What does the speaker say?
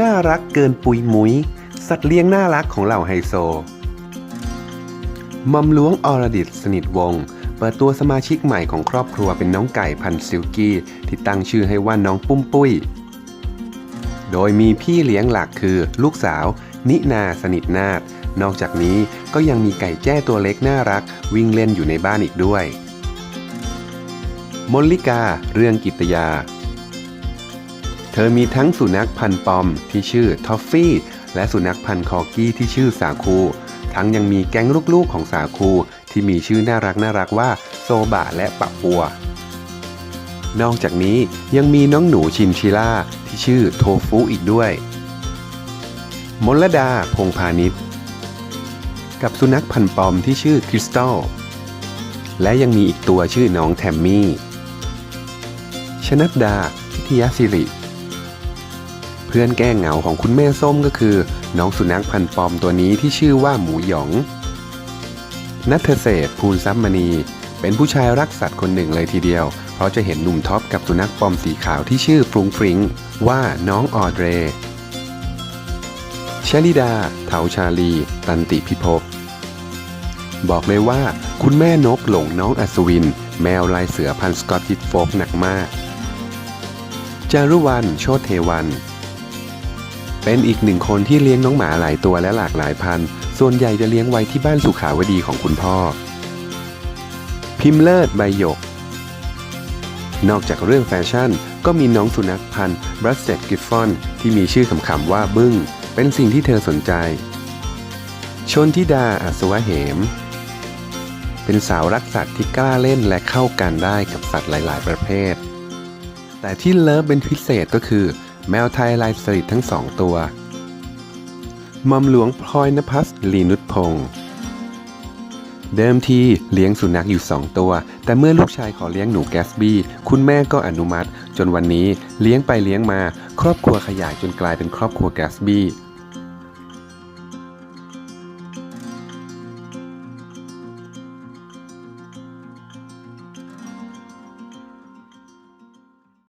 น่ารักเกินปุยมุย สัตว์เลี้ยงน่ารักของเหล่าไฮโซมอมล้วงอรดิตสนิทวง เปิดตัวสมาชิกใหม่ของครอบครัวเป็นน้องไก่พันซิลกี้ที่ตั้งชื่อให้ว่าน้องปุ้มปุ้ย โดยมีพี่เลี้ยงหลักคือลูกสาว นินาสนิทนาฏนอกจากนี้ก็ยังมีไก่แจ้ตัวเล็กน่ารัก วิ่งเล่นอยู่ในบ้านอีกด้วยมนลิกา เรื่องกิตยา เธอมีทั้งสุนัขพันธุ์ปอมที่ชื่อทอฟฟี่ และสุนัขพันธุ์คอกี้ที่ชื่อสาคู ทั้งยังมีแก๊งลูกๆของสาคู ที่มีชื่อน่ารักน่ารักว่าโซบะและปะปัวนอกจากนี้ยังมีน้องหนูชินชิล่าที่ชื่อโทฟุอีกด้วย มลดาพงพาณิชย์กับสุนัขพันธ์ปอมที่ชื่อคริสตัลและยังมีอีกตัวชื่อน้องแทมมี่ ชนัดดาพิทยาสิริ พื่อนแก้เหงาของคุณแม่ส้มก็คือ น้องสุนัขพันธุ์ปอมตัวนี้ที่ชื่อว่าหมูหยอง นัทเศษภูลทรัพย์มณี เป็นผู้ชายรักสัตว์คนหนึ่งเลยทีเดียว เพราะจะเห็นหนุ่มท็อปกับสุนัขปอมสีขาวที่ชื่อฟรุงฟริงว่าน้องออเดรชลิดา เถาชาลี ตันติพิภพบอกเลยว่า คุณแม่นกหลงน้องอัศวิน แมวลายเสือพันธ์สกอตติชโฟกหนักมาก จารุวรรณโชติเทวัน เป็นอีกหนึ่งคนที่เลี้ยงน้องหมาหลายตัวและหลากหลายพันธุ์ ส่วนใหญ่จะเลี้ยงไว้ที่บ้านสุขาวดีของคุณพ่อ พิมพ์เลิศใบหยก นอกจากเรื่องแฟชั่น ก็มีน้องสุนัขพันธุ์บรัสเซตกิฟฟอนที่มีชื่อขำๆว่าบึ้ง เป็นสิ่งที่เธอสนใจ ชนทิดาอัศวะเหม เป็นสาวรักสัตว์ที่กล้าเล่นและเข้ากันได้กับสัตว์หลาย ๆ ประเภท แต่ที่เลิฟเป็นพิเศษก็คือ แมวไทยลายสลิดทั้งสองตัวมอมหลวงพลอยนภัสลีนุชพงศ์เดิมทีเลี้ยงสุนัขอยู่ 2 ตัว แต่เมื่อลูกชายขอเลี้ยงหนูแกสบี้ คุณแม่ก็อนุมัติ จนวันนี้เลี้ยงไปเลี้ยงมา ครอบครัวขยายจนกลายเป็นครอบครัวแกสบี้